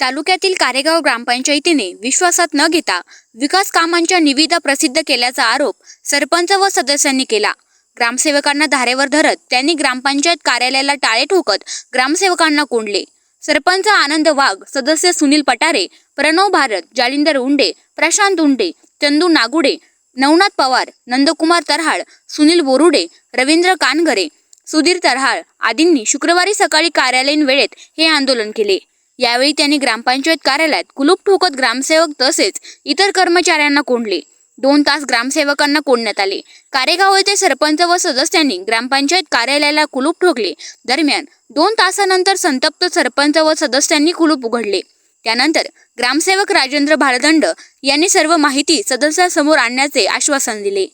तालुक्यातील कारेगाव ग्रामपंचायतीने विश्वासात न घेता विकास कामांच्या निविदा प्रसिद्ध केल्याचा आरोप सरपंच व सदस्यांनी केला. ग्रामसेवकांना धारेवर धरत त्यांनी ग्रामपंचायत कार्यालयाला टाळे ठोकत ग्रामसेवकांना कोंडले. सरपंच आनंद वाघ सदस्य सुनील पटारे प्रणव भारत जालिंदर उंडे प्रशांत उंडे चंदू नागुडे नवनाथ पवार नंदकुमार तरहाळ सुनील बोरुडे रवींद्र कानगरे सुधीर तरहाळ आदींनी शुक्रवारी सकाळी कार्यालयीन वेळेत हे आंदोलन केले. यावेळी त्यांनी ग्रामपंचायत कार्यालयात कुलूप ठोकत ग्रामसेवक तसेच इतर कर्मचाऱ्यांना कोंडले. दोन तास ग्रामसेवकांना कोंडण्यात आले. कारेगाव येथे सरपंच व सदस्यांनी ग्रामपंचायत कार्यालयाला कुलूप ठोकले. दरम्यान दोन तासानंतर संतप्त सरपंच व सदस्यांनी कुलूप उघडले. त्यानंतर ग्रामसेवक राजेंद्र भारदंड यांनी सर्व माहिती सदस्यांसमोर आणण्याचे आश्वासन दिले.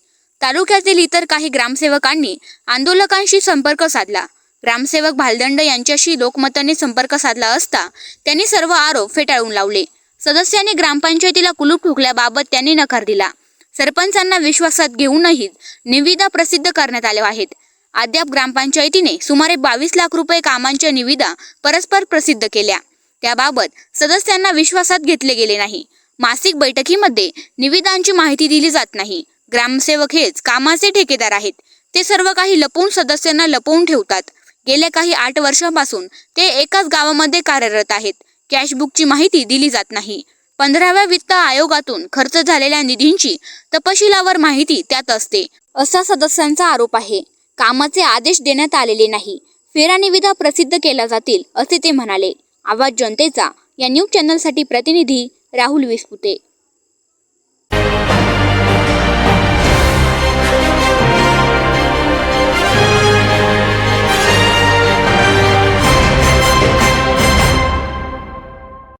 तालुक्यातील इतर काही ग्रामसेवकांनी आंदोलकांशी संपर्क साधला. ग्रामसेवक भालदंड यांच्याशी लोकमताने संपर्क साधला असता त्यांनी सर्व आरोप फेटाळून लावले. सदस्यांनी ग्रामपंचायतीला कुलूप ठोकल्याबाबत त्यांनी नकार दिला. सरपंचांना विश्वासात घेऊनही निविदा प्रसिद्ध करण्यात आल्या आहेत. अद्याप ग्रामपंचायतीने सुमारे बावीस लाख रुपये कामांच्या निविदा परस्पर प्रसिद्ध केल्या. त्याबाबत सदस्यांना विश्वासात घेतले गेले नाही. मासिक बैठकीमध्ये निविदांची माहिती दिली जात नाही. ग्रामसेवक हेच कामाचे ठेकेदार आहेत. ते सर्व काही लपवून सदस्यांना लपवून ठेवतात. गेल्या काही आठ वर्षांपासून ते एकाच गावामध्ये कार्यरत आहेत. कॅशबुकची माहिती दिली जात नाही. पंधराव्या वित्त आयोगातून खर्च झालेल्या निधींची तपशिलावर माहिती त्यात असते असा सदस्यांचा आरोप आहे. कामाचे आदेश देण्यात आलेले नाही. फेरा निविदा प्रसिद्ध केल्या जातील असे ते म्हणाले. आवाज जनतेचा या न्यूज चॅनलसाठी प्रतिनिधी राहुल विस्पुते.